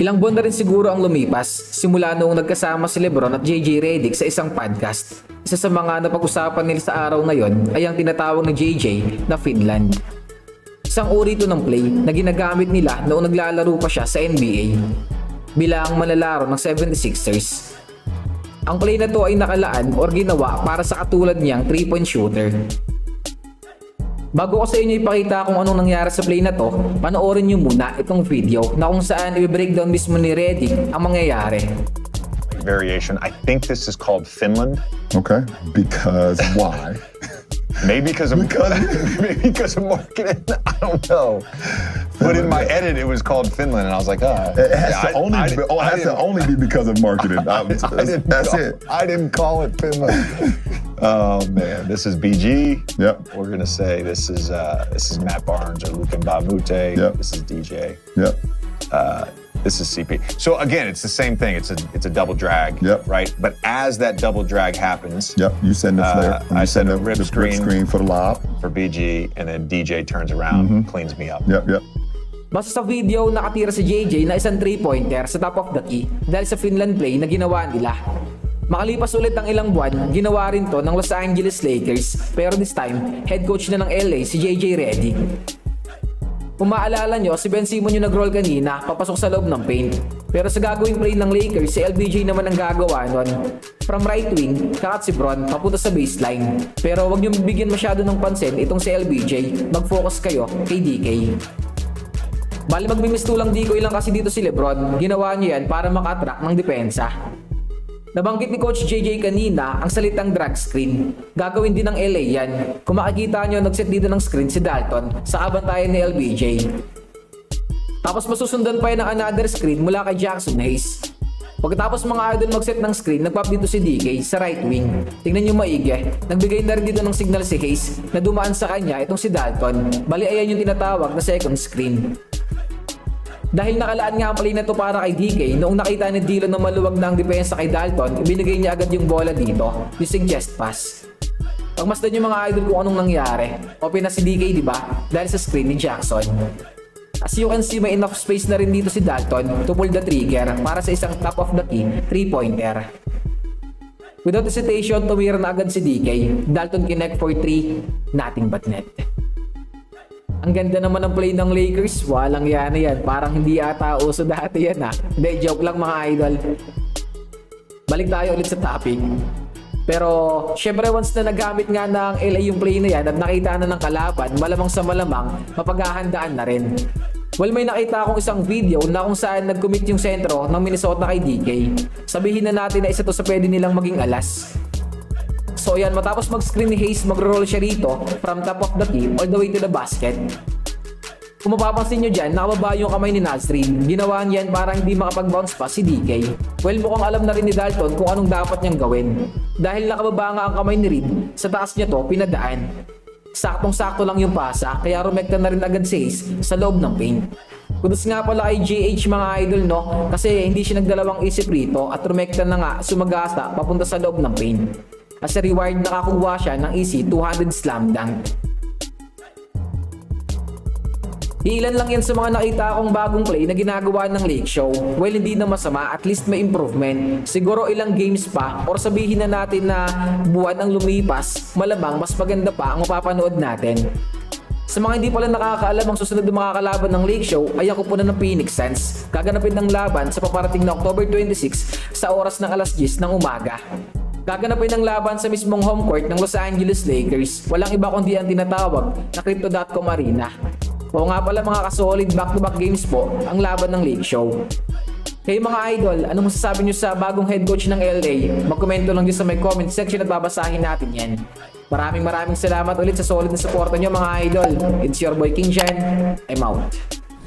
Ilang buwan na rin siguro ang lumipas simula noong nagkasama si Lebron at JJ Redick sa isang podcast. Isa sa mga napag-usapan nila sa araw na yon ay ang tinatawag ng JJ na Finland. Isang uri ito ng play na ginagamit nila noong naglalaro pa siya sa NBA bilang manlalaro ng 76ers. Ang play na to ay nakalaan or ginawa para sa katulad niyang 3-point shooter. Bago ko sa inyo ipakita kung anong nangyari sa play na to, panoorin nyo muna itong video na kung saan i-breakdown mismo ni Reddick ang mangyayari. variation. I think this is called Finland. Okay. Because why? Maybe because of Because- maybe because of marketing. I don't know. But in my edit, it was called Finland, and I was like, ah. It has yeah, to I- only I be, oh, it I has to only be because of marketing. I, I didn't that's call, it. I didn't call it Finland. Oh man, this is BG. Yep. We're gonna say this is uh, this is Matt Barnes or Luke Mbamute. Yep. This is DJ. Yep. This is CP. So again, it's the same thing. It's a it's a double drag. Yep. Right. But as that double drag happens Yep. You send the Uh, flare. I you send a the, rip the screen. screen for the lob. for BG, and then DJ turns around, Mm-hmm. cleans me up. Yep. Yep. Basta sa video, nakatira si JJ na isang 3-pointer sa top of the key dahil sa Finland play na ginawa nila. Makalipas ulit ang ilang buwan, ginawa rin to ng Los Angeles Lakers pero this time, head coach na ng LA si JJ Redick. Kung maalala nyo, si Ben Simon yung nag-roll kanina, papasok sa loob ng paint. Pero sa gagawing play ng Lakers, si LBJ naman ang gagawa nun. From right wing, kakat si Bron, papunta sa baseline. Pero wag nyo bigyan masyado ng pansin itong si LBJ, mag-focus kayo kay DK. Bali magmimistulang decoy lang kasi dito si Lebron, ginawa niya yan para makatrack ng depensa. Nabanggit ni Coach JJ kanina ang salitang drag screen. Gagawin din ng LA yan. Kung makikita nyo, nagset dito ng screen si Dalton sa kabantayan ni LBJ. Tapos masusundan pa yan ng another screen mula kay Jackson Hayes. Pagkatapos mga idol mag-set ng screen, nagpop dito si DK sa right wing. Tingnan nyo maigi, nagbigay na rin dito ng signal si Hayes na dumaan sa kanya itong si Dalton. Bali ayan yung tinatawag na second screen. Dahil nakalaan nga ang play na to para kay DK, noong nakita ni Dillon na maluwag na ang depensa kay Dalton, ibinigay niya agad yung bola dito using chest pass. Pagmasdan yung mga idol kung anong nangyari, open na si DK di ba? Dahil sa screen ni Jackson. As you can see, may enough space na rin dito si Dalton to pull the trigger para sa isang top of the key 3-pointer. Without hesitation, tumira na agad si DK. Dalton connect for 3, nothing but net. Ang ganda naman ng play ng Lakers. Walang yan yan. Parang hindi ata uso dati yan ha. Hindi, joke lang mga idol. Balik tayo ulit sa topic. Pero, syempre once na nagamit nga ng LA yung play na yan at nakita na ng kalaban, malamang sa malamang, mapaghahandaan na rin. Well, may nakita akong isang video na kung saan nag-commit yung sentro ng Minnesota kay DK. Sabihin na natin na isa to sa pwede nilang maging alas. So yan, matapos mag-screen ni Hayes, mag-roll siya rito from top of the key all the way to the basket. Kung mapapansin nyo dyan, nakababa yung kamay ni Nasrin. Ginawa niyan para hindi makapag-bounce pa si DK. Well, mukhang alam na rin ni Dalton kung anong dapat niyang gawin. Dahil nakababa nga ang kamay ni Reed, sa taas niya to, pinadaan. Saktong-sakto lang yung pasa, kaya rumekta na rin agad si Hayes sa loob ng paint. Kudos nga pala kay GH mga idol no, kasi hindi siya nagdalawang isip rito at rumekta na nga sumagasa papunta sa loob ng paint. As reward, nakakuha siya ng easy 200 slam dunk. Ilan lang yan sa mga nakita akong bagong play na ginagawa ng Lake Show. Well, hindi na masama, at least may improvement. Siguro ilang games pa, or sabihin na natin na buwan ang lumipas, malamang mas maganda pa ang mapapanood natin. Sa mga hindi pala nakakaalam ang susunod na mga kalaban ng Lake Show ay ang kupunan ng Phoenix Suns. Gaganapin ng laban sa paparating na October 26 sa oras ng alas 10 ng umaga. Gaganapin ng laban sa mismong home court ng Los Angeles Lakers. Walang iba kundi ang tinatawag na Crypto.com Arena. Oo nga pala mga kasolid back-to-back games po ang laban ng Lake Show. Kayo mga idol, ano masasabi nyo sa bagong head coach ng LA? Magkomento lang dyan sa may comment section at babasahin natin yan. Maraming maraming salamat ulit sa solid na suporta nyo mga idol. It's your boy King Jen. I'm out.